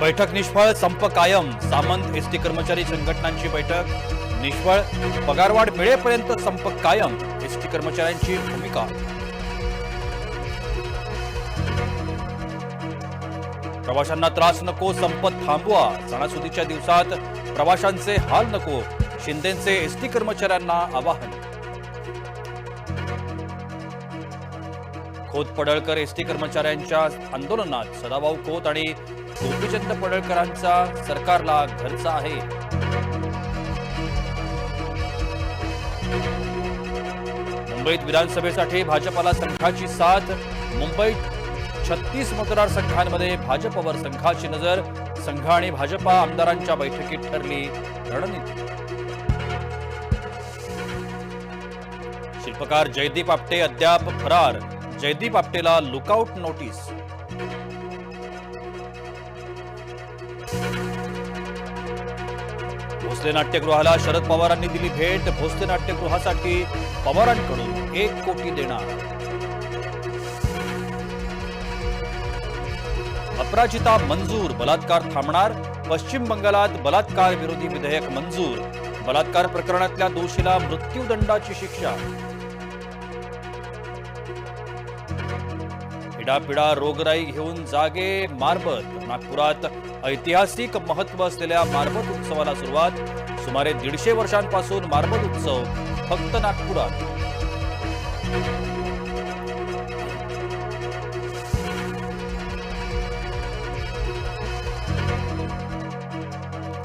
बैठक निष्फळ संप कायम. सामंत एसटी कर्मचारी संघटनांची बैठक निष्फळ. पगारवाढ मिळेपर्यंत संप कायम एसटी कर्मचाऱ्यांची भूमिका. प्रवाशांना त्रास नको संप थांबवा. सणासुदीच्या दिवसात प्रवाशांचे हाल नको. शिंदेचे एसटी कर्मचाऱ्यांना आवाहन. खोत पडळकर एसटी कर्मचाऱ्यांच्या आंदोलनात सदाभाऊ खोत आणि गोपीचंद पडळकरांचा सरकारला घरचा आहे. मुंबईत विधानसभेसाठी भाजपाला संघाची साथ मुंबईत छत्तीस मतदारसंघांमध्ये भाजपवर संघाची नजर संघ आणि भाजपा आमदारांच्या बैठकीत ठरली रणनीती. शिल्पकार जयदीप आपटे अद्याप फरार. जयदीप आपटेला लुकआउट नोटीस भोसले नाट्यगृहाला शरद पवारांनी दिली भेट. भोसले नाट्यगृहासाठी पवारांकडून एक कोटी देणार. अपराजिता मंजूर बलात्कार थांबणार. पश्चिम बंगालात बलात्कार विरोधी विधेयक मंजूर. बलात्कार प्रकरणातल्या दोषीला मृत्यूदंडाची शिक्षा. हिडापिडा रोगराई घेऊन जागे मारबत नागपुरात ऐतिहासिक महत्त्व असलेल्या मारबत उत्सवाला सुरुवात सुमारे दीडशे वर्षांपासून मारबत उत्सव फक्त नागपुरात.